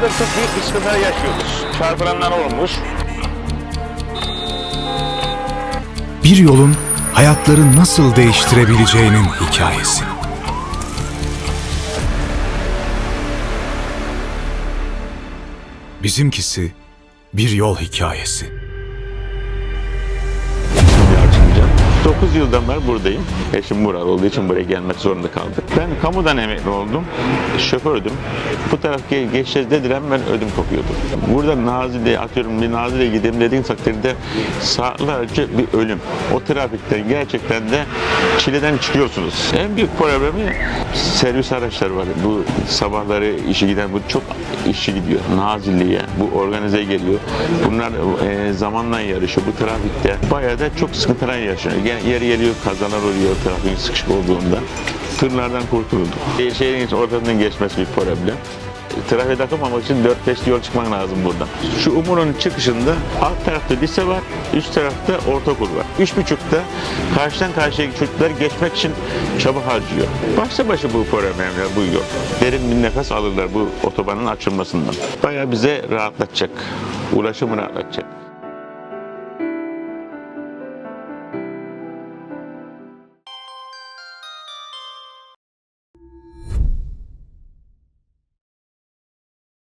çok büyük bir sıkıntı yaşıyoruz. Çarpılanlar olmuş. Bir yolun hayatları nasıl değiştirebileceğinin hikayesi. Bizimkisi bir yol hikayesi. 9 yıldan beri buradayım. Eşim Murat olduğu için buraya gelmek zorunda kaldık. Ben kamudan emekli oldum. Şofördüm. Bu taraf ge- geçeceğiz dediler ben ödüm kopuyordum. Burada Nazilli'ye atıyorum bir Nazilli'ye gideyim dediğin takdirde saatlerce bir ölüm. O trafikten gerçekten de çileden çıkıyorsunuz. En büyük problemi servis araçları var. Bu sabahları işe giden bu çok işçi gidiyor. Nazilli'ye bu organize geliyor. Bunlar e, zamanla yarışıyor. Bu trafikte bayağı da çok sıkıntılar yaşanıyor. Gene Yeri geliyor kazalar oluyor trafiğin sıkışık olduğunda. Tırlardan kurtulduk. E, Şehrin ortasından geçmesi bir problem. Trafiğe takılmamak için 4-5 yol çıkman lazım buradan. Şu Umur'un çıkışında alt tarafta lise var, üst tarafta ortaokul var. Üç buçukta karşıdan karşıya çocuklar geçmek için çaba harcıyor. Başta başı bu problemler, bu yol. Derin bir nefes alırlar bu otobanın açılmasından. Bayağı bize rahatlatacak, ulaşımı rahatlatacak.